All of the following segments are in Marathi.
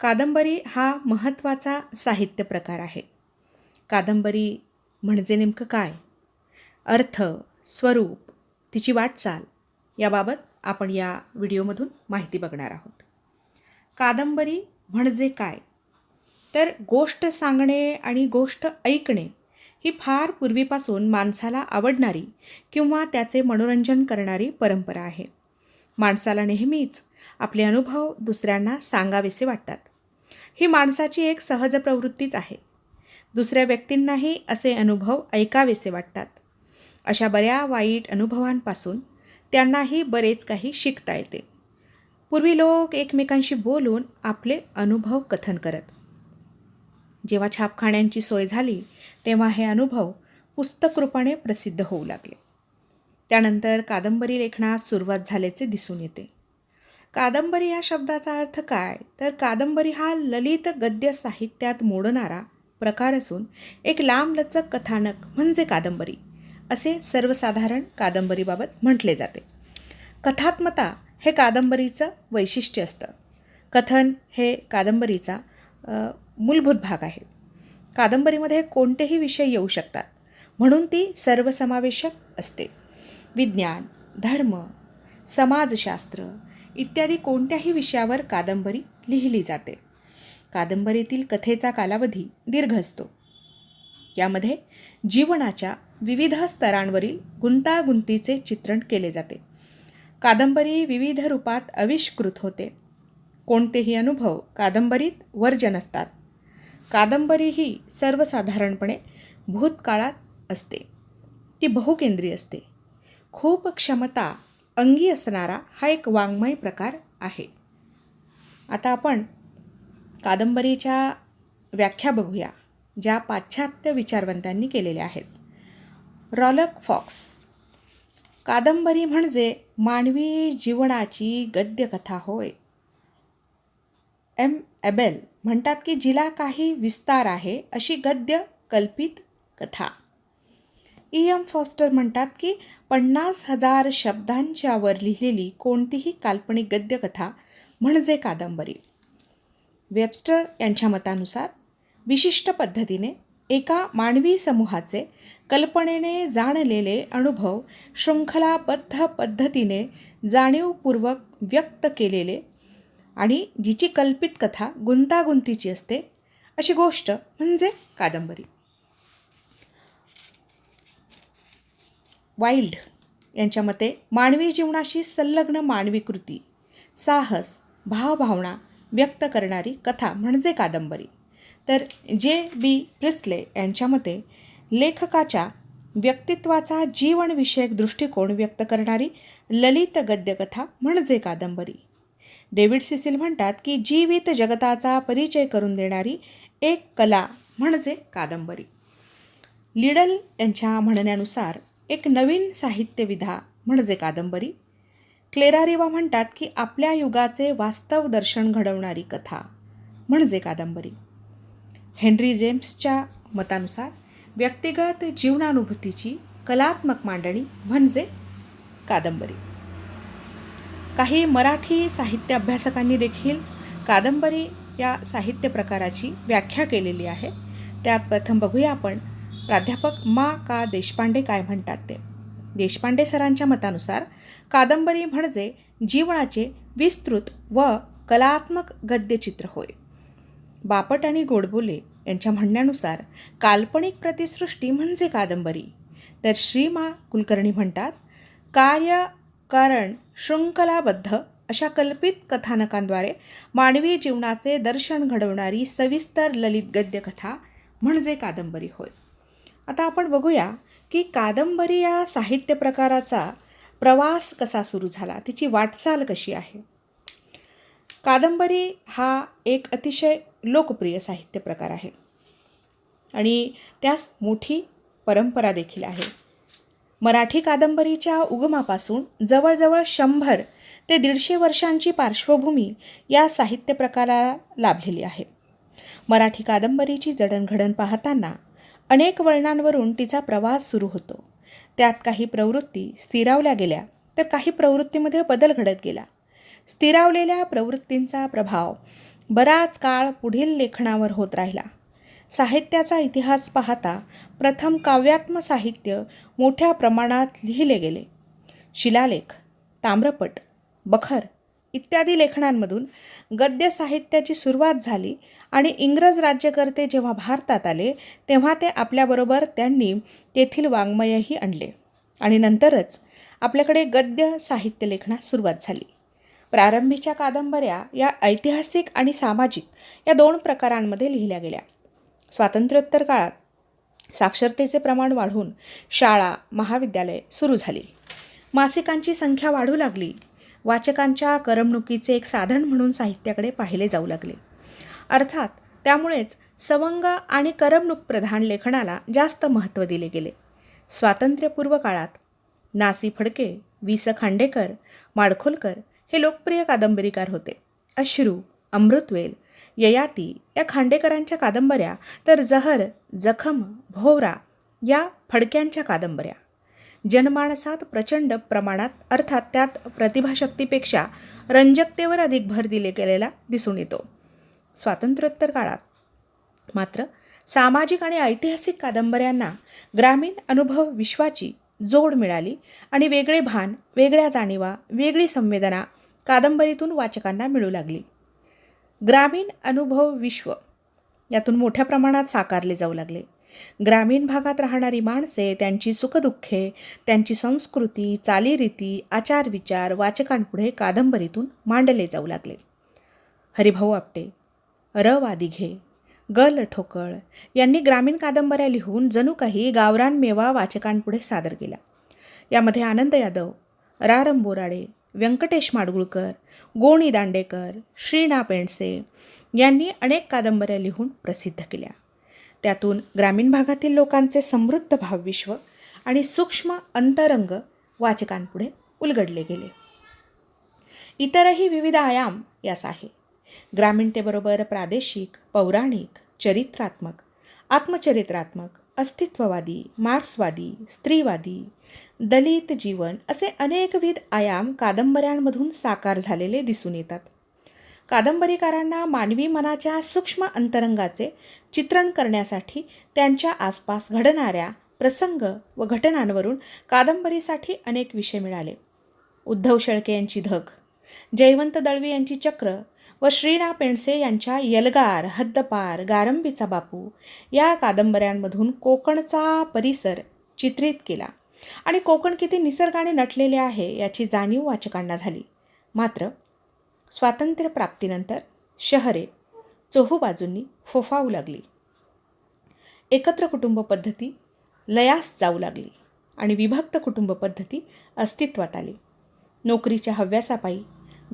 कादंबरी हा महत्त्वाचा साहित्य प्रकार आहे. कादंबरी म्हणजे नेमकं काय? अर्थ स्वरूप तिची वाटचाल याबाबत आपण या व्हिडिओमधून माहिती बघणार आहोत. कादंबरी म्हणजे काय? तर गोष्ट सांगणे आणि गोष्ट ऐकणे ही फार पूर्वीपासून माणसाला आवडणारी किंवा त्याचे मनोरंजन करणारी परंपरा आहे. माणसाला नेहमीच आपले अनुभव दुसऱ्यांना सांगावेसे वाटतात. ही माणसाची एक सहज प्रवृत्तीच आहे. दुसऱ्या व्यक्तींनाही असे अनुभव ऐकावेसे वाटतात. अशा बऱ्या वाईट अनुभवांपासून त्यांनाही बरेच काही शिकता येते. पूर्वी लोक एकमेकांशी बोलून आपले अनुभव कथन करत. जेव्हा छापखान्यांची सोय झाली तेव्हा हे अनुभव पुस्तकरूपाने प्रसिद्ध होऊ लागले. त्यानंतर कादंबरी लेखनास सुरुवात झाल्याचे दिसून येते. कादंबरी या शब्दाचा अर्थ काय? तर कादंबरी हा ललित गद्य साहित्यात मोडणारा प्रकार असून एक लांबलचक कथानक म्हणजे कादंबरी. असे सर्वसाधारण कादंबरीबाबत म्हटले जाते. कथात्मता हे कादंबरीचं वैशिष्ट्य असतं. कथन हे कादंबरीचा मूलभूत भाग आहे. कादंबरीमध्ये कोणतेही विषय येऊ शकतात म्हणून ती सर्वसमावेशक असते. विज्ञान धर्म समाजशास्त्र इत्यादी कोणत्याही विषयावर कादंबरी लिहिली जाते. कादंबरीतील कथेचा कालावधी दीर्घ असतो. यामध्ये जीवनाच्या विविध स्तरांवरील गुंतागुंतीचे चित्रण केले जाते. कादंबरी विविध रूपात आविष्कृत होते. कोणतेही अनुभव कादंबरीत वर्जन असतात कादंबरी ही सर्वसाधारणपणे भूतकाळात असते. ती बहुकेंद्रीय असते. खूप क्षमता अंगी असणारा हा एक वाङ्मय प्रकार आहे. आता आपण कादंबरीच्या व्याख्या बघूया ज्या पाश्चात्य विचारवंतांनी केलेल्या आहेत. Ralph Fox. कादंबरी म्हणजे मानवी जीवनाची गद्यकथा होय. एम. एबेल म्हणतात की जिला काही विस्तार आहे अशी गद्य कल्पित कथा. E M. फॉस्टर म्हणतात की पन्नास हजार शब्दांच्यावर लिहिलेली कोणतीही काल्पनिक गद्यकथा म्हणजे कादंबरी. वेबस्टर यांच्या मतानुसार विशिष्ट पद्धतीने एका मानवी समूहाचे कल्पनेने जाणलेले अनुभव शृंखलाबद्ध पद्धतीने जाणीवपूर्वक व्यक्त केलेले आणि जिची कल्पित कथा गुंतागुंतीची असते अशी गोष्ट म्हणजे कादंबरी. वाईल्ड यांच्या मते मानवी जीवनाशी संलग्न मानवी कृती साहस भावभावना व्यक्त करणारी कथा म्हणजे कादंबरी. तर जे बी प्रिस्ले यांच्या मते लेखकाच्या व्यक्तित्वाचा जीवनविषयक दृष्टिकोन व्यक्त करणारी ललित गद्यकथा म्हणजे कादंबरी. डेव्हिड सिसिल म्हणतात की जीवित जगताचा परिचय करून देणारी एक कला म्हणजे कादंबरी. लिडल यांच्या म्हणण्यानुसार एक नवीन साहित्यविधा म्हणजे कादंबरी. क्लेरारिवा म्हणतात की आपल्या युगाचे वास्तव दर्शन घडवणारी कथा म्हणजे कादंबरी. हेनरी जेम्सच्या मतानुसार व्यक्तिगत जीवनानुभूतीची कलात्मक मांडणी म्हणजे कादंबरी. काही मराठी साहित्य अभ्यासकांनी देखील कादंबरी या साहित्य प्रकाराची व्याख्या केलेली आहे. त्यात प्रथम बघूया आपण प्राध्यापक मा का देशपांडे काय म्हणतात ते? देशपांडे सरांच्या मतानुसार कादंबरी म्हणजे जीवनाचे विस्तृत व कलात्मक गद्यचित्र होय. बापट आणि गोडबोले यांच्या म्हणण्यानुसार काल्पनिक प्रतिसृष्टी म्हणजे कादंबरी. तर श्रीमा कुलकर्णी म्हणतात कार्य कारण शृंखलाबद्ध अशा कल्पित कथानकांद्वारे मानवी जीवनाचे दर्शन घडवणारी सविस्तर ललित गद्यकथा म्हणजे कादंबरी होय. आता आपण बघूया की कादंबरी या साहित्य प्रकाराचा प्रवास कसा सुरू झाला तिची वाटचाल कशी आहे? कादंबरी हा एक अतिशय लोकप्रिय साहित्य प्रकार आहे आणि त्यास मोठी परंपरा देखील आहे. मराठी कादंबरीच्या उगमापासून जवळजवळ शंभर ते दीडशे वर्षांची पार्श्वभूमी या साहित्य प्रकाराला लाभलेली आहे. मराठी कादंबरीची जडणघडण पाहताना अनेक वळणांवरून तिचा प्रवास सुरू होतो. त्यात काही प्रवृत्ती स्थिरावल्या गेल्या तर काही प्रवृत्तीमध्ये बदल घडत गेला. स्थिरावलेल्या प्रवृत्तींचा प्रभाव बराच काळ पुढील लेखनावर होत राहिला. साहित्याचा इतिहास पाहता प्रथम काव्यात्म साहित्य मोठ्या प्रमाणात लिहिले गेले. शिलालेख ताम्रपट बखर इत्यादी लेखनांमधून गद्य साहित्याची सुरुवात झाली आणि इंग्रज राज्यकर्ते जेव्हा भारतात आले तेव्हा ते आपल्याबरोबर त्यांनी तेथील वाङ्मयही आणले. आणि नंतरच आपल्याकडे गद्य साहित्य लेखनास सुरुवात झाली. प्रारंभीच्या कादंबऱ्या या ऐतिहासिक आणि सामाजिक या दोन प्रकारांमध्ये लिहिल्या गेल्या. स्वातंत्र्योत्तर काळात साक्षरतेचे प्रमाण वाढून शाळा महाविद्यालय सुरू झाली. मासिकांची संख्या वाढू लागली. वाचकांच्या करमणुकीचे एक साधन म्हणून साहित्याकडे पाहिले जाऊ लागले. अर्थात त्यामुळेच सवंग आणि करमणूक प्रधान लेखनाला जास्त महत्त्व दिले गेले. स्वातंत्र्यपूर्व काळात नासी फडके वि स. खांडेकर माडखोलकर हे लोकप्रिय कादंबरीकार होते. अश्रू अमृतवेल ययाती या खांडेकरांच्या कादंबऱ्या तर जहर जखम भोवरा या फडक्यांच्या कादंबऱ्या. जनमानसात प्रचंड प्रमाणात अर्थात त्यात प्रतिभाशक्तीपेक्षा रंजकतेवर अधिक भर दिले गेलेला दिसून येतो. स्वातंत्र्योत्तर काळात मात्र सामाजिक आणि ऐतिहासिक कादंबऱ्यांना ग्रामीण अनुभव विश्वाची जोड मिळाली आणि वेगळे भान वेगळ्या जाणीवा वेगळी संवेदना कादंबरीतून वाचकांना मिळू लागली. ग्रामीण अनुभव विश्व यातून मोठ्या प्रमाणात साकारले जाऊ लागले. ग्रामीण भागात राहणारी माणसे त्यांची सुखदुःखे त्यांची संस्कृती चालीरीती आचारविचार वाचकांपुढे कादंबरीतून मांडले जाऊ लागले. हरिभाऊ आपटे र वादिघे गल ठोकळ यांनी ग्रामीण कादंबऱ्या लिहून जणू काही गावरान मेवा वाचकांपुढे सादर केला. यामध्ये आनंद यादव रारम बोराडे व्यंकटेश माडगुळकर गोणी दांडेकर श्रीना पेंडसे यांनी अनेक कादंबऱ्या लिहून प्रसिद्ध केल्या. त्यातून ग्रामीण भागातील लोकांचे समृद्ध भावविश्व आणि सूक्ष्म अंतरंग वाचकांपुढे उलगडले गेले. इतरही विविध आयाम यास आहे. ग्रामीणतेबरोबर प्रादेशिक पौराणिक चरित्रात्मक आत्मचरित्रात्मक अस्तित्ववादी मार्क्सवादी स्त्रीवादी दलित जीवन असे अनेकविध आयाम कादंबऱ्यांमधून साकार झालेले दिसून येतात. कादंबरीकारांना मानवी मनाच्या सूक्ष्म अंतरंगाचे चित्रण करण्यासाठी त्यांच्या आसपास घडणाऱ्या प्रसंग व घटनांवरून कादंबरीसाठी अनेक विषय मिळाले. उद्धव शेळके यांची धग जयवंत दळवी यांची चक्र व श्रीना पेंडसे यांच्या यलगार हद्दपार गारंबीचा बापू या कादंबऱ्यांमधून कोकणचा परिसर चित्रित केला आणि कोकण किती निसर्गाने नटलेले आहे याची जाणीव वाचकांना झाली. मात्र स्वातंत्र्यप्राप्तीनंतर शहरे चोहोबाजूंनी फोफावू लागली. एकत्र कुटुंब पद्धती लयास जाऊ लागली आणि विभक्त कुटुंब पद्धती अस्तित्वात आली. नोकरीच्या हव्यासापायी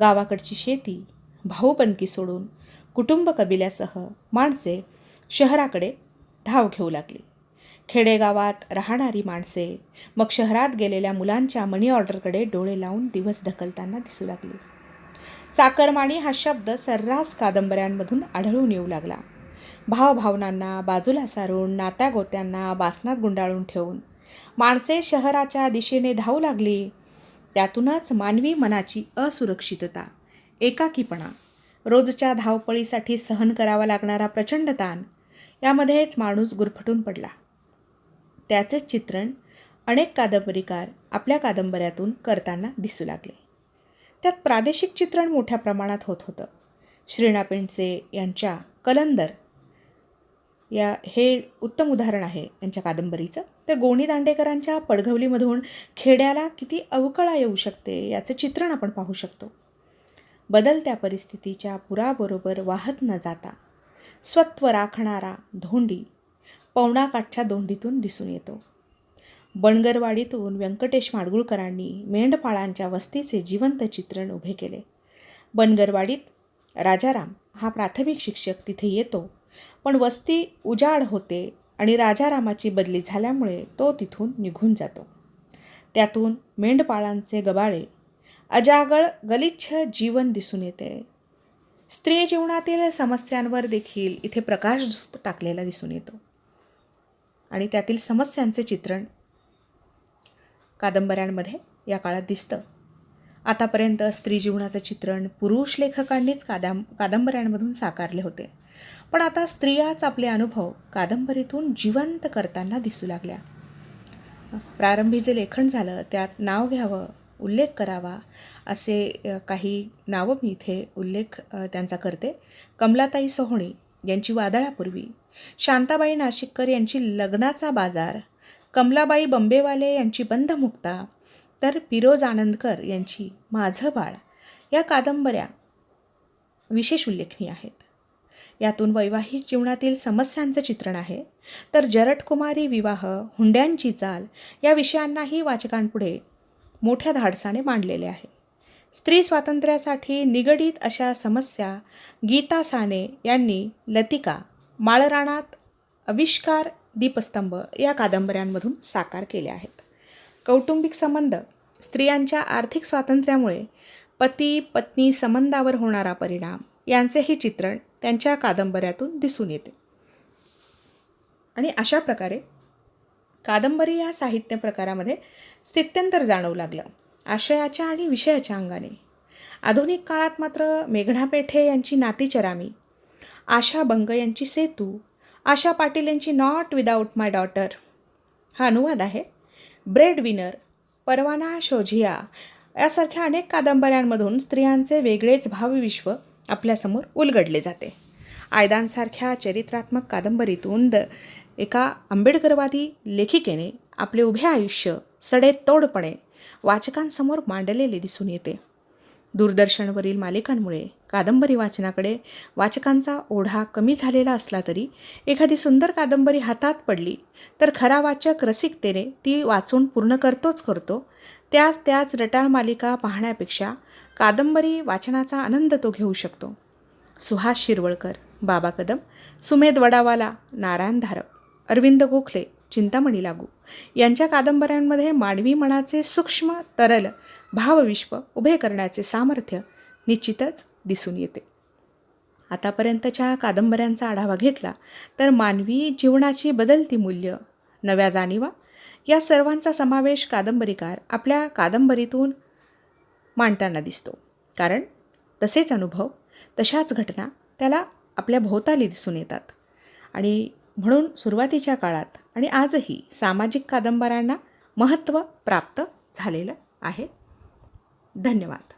गावाकडची शेती भाऊबंदकी सोडून कुटुंब कबिल्यासह माणसे शहराकडे धाव घेऊ लागली. खेडेगावात राहणारी माणसे मग शहरात गेलेल्या मुलांच्या मनी ऑर्डरकडे डोळे लावून दिवस ढकलताना दिसू लागली. चाकरमाणी हा शब्द सर्रास कादंबऱ्यांमधून आढळून येऊ लागला. भावभावनांना बाजूला सारून नात्या गोत्यांना बासनात गुंडाळून ठेवून माणसे शहराच्या दिशेने धावू लागली. त्यातूनच मानवी मनाची असुरक्षितता एकाकीपणा रोजच्या धावपळीसाठी सहन करावा लागणारा प्रचंड ताण यामध्येच माणूस गुरफटून पडला. त्याचेच चित्रण अनेक कादंबरीकार आपल्या कादंबऱ्यातून करताना दिसू लागले. त्यात प्रादेशिक चित्रण मोठ्या प्रमाणात होत होतं. श्रीणा पेंडसे यांच्या कलंदर या हे उत्तम उदाहरण आहे यांच्या कादंबरीचं. तर गोणी दांडेकरांच्या पडघवलीमधून खेड्याला किती अवकळा येऊ शकते याचं चित्रण आपण पाहू शकतो. बदलत्या परिस्थितीच्या पुराबरोबर वाहत न जाता स्वत्व राखणारा धोंडी पवनाकाठच्या दोंडीतून दिसून येतो. बणगरवाडीतून व्यंकटेश माडगुळकरांनी मेंढपाळांच्या वस्तीचे जिवंत चित्रण उभे केले. बनगरवाडीत राजाराम हा प्राथमिक शिक्षक तिथे येतो पण वस्ती उजाड होते आणि राजारामाची बदली झाल्यामुळे तो तिथून निघून जातो. त्यातून मेंढपाळांचे गबाळे अजागळ गलिच्छ जीवन दिसून येते. स्त्री जीवनातील समस्यांवर देखील इथे प्रकाश टाकलेला दिसून येतो. आणि त्यातील समस्यांचे चित्रण कादंबऱ्यांमध्ये या काळात दिसतं. आतापर्यंत स्त्री जीवनाचं चित्रण पुरुष लेखकांनीच कादंब कादंबऱ्यांमधून साकारले होते. पण आता स्त्रियाच आपले अनुभव कादंबरीतून जिवंत करताना दिसू लागल्या. प्रारंभी जे लेखन झालं त्यात नाव घ्यावं उल्लेख करावा असे काही नावं मी इथे उल्लेख त्यांचा करते. कमलाताई सोहणी यांची वादळापूर्वी शांताबाई नाशिककर यांची लग्नाचा बाजार कमलाबाई बंबेवाले यांची बंधमुक्ता तर फिरोज आनंदकर यांची माझं बाळ. या कादंबऱ्या विशेष उल्लेखनीय आहेत. यातून वैवाहिक जीवनातील समस्यांचं चित्रण आहे. तर जरटकुमारी विवाह हुंड्यांची चाल या विषयांनाही वाचकांपुढे मोठ्या धाडसाने मांडलेले आहे. स्त्री स्वातंत्र्यासाठी निगडीत अशा समस्या गीता साने यांनी लतिका माळराणात आविष्कार दीपस्तंभ या कादंबऱ्यांमधून साकार केल्या आहेत. कौटुंबिक संबंध स्त्रियांच्या आर्थिक स्वातंत्र्यामुळे पती पत्नी संबंधावर होणारा परिणाम यांचेही चित्रण त्यांच्या कादंबऱ्यातून दिसून येते. आणि अशा प्रकारे कादंबरी या साहित्य प्रकारामध्ये स्थित्यंतर जाणवू लागलं. आशयाच्या आणि विषयाच्या अंगाने. आधुनिक काळात मात्र मेघना पेठे यांची नातीचरामी आशा बंग यांची सेतू आशा पाटील यांची नॉट विदाऊट माय डॉटर हा अनुवाद आहे. ब्रेड विनर परवाना शोझिया यासारख्या अनेक कादंबऱ्यांमधून स्त्रियांचे वेगळेच भावविश्व आपल्यासमोर उलगडले जाते. आयदांसारख्या चरित्रात्मक कादंबरीतून द एका आंबेडकरवादी लेखिकेने आपले उभे आयुष्य सडेतोडपणे वाचकांसमोर मांडलेले दिसून येते. दूरदर्शनवरील मालिकांमुळे कादंबरी वाचनाकडे वाचकांचा ओढा कमी झालेला असला तरी एखादी सुंदर कादंबरी हातात पडली तर खरा वाचक रसिकतेने ती वाचून पूर्ण करतोच करतो. त्याच त्याच रटाळ मालिका पाहण्यापेक्षा कादंबरी वाचनाचा आनंद तो घेऊ शकतो. सुहास शिरवळकर बाबा कदम सुमेध वडावाला नारायण धारप अरविंद गोखले चिंतामणी लागू. यांच्या कादंबऱ्यांमध्ये मानवी मनाचे सूक्ष्म तरल भावविश्व उभे करण्याचे सामर्थ्य निश्चितच दिसून येते. आतापर्यंतच्या कादंबऱ्यांचा आढावा घेतला तर मानवी जीवनाची बदलती मूल्य नव्या जाणीवा या सर्वांचा समावेश कादंबरीकार आपल्या कादंबरीतून मांडताना दिसतो. कारण तसेच अनुभव तशाच घटना त्याला आपल्या भोवताली दिसून येतात. आणि म्हणून सुरुवातीच्या काळात आणि आजही सामाजिक कादंबऱ्यांना महत्त्व प्राप्त झालेलं आहे. धन्यवाद.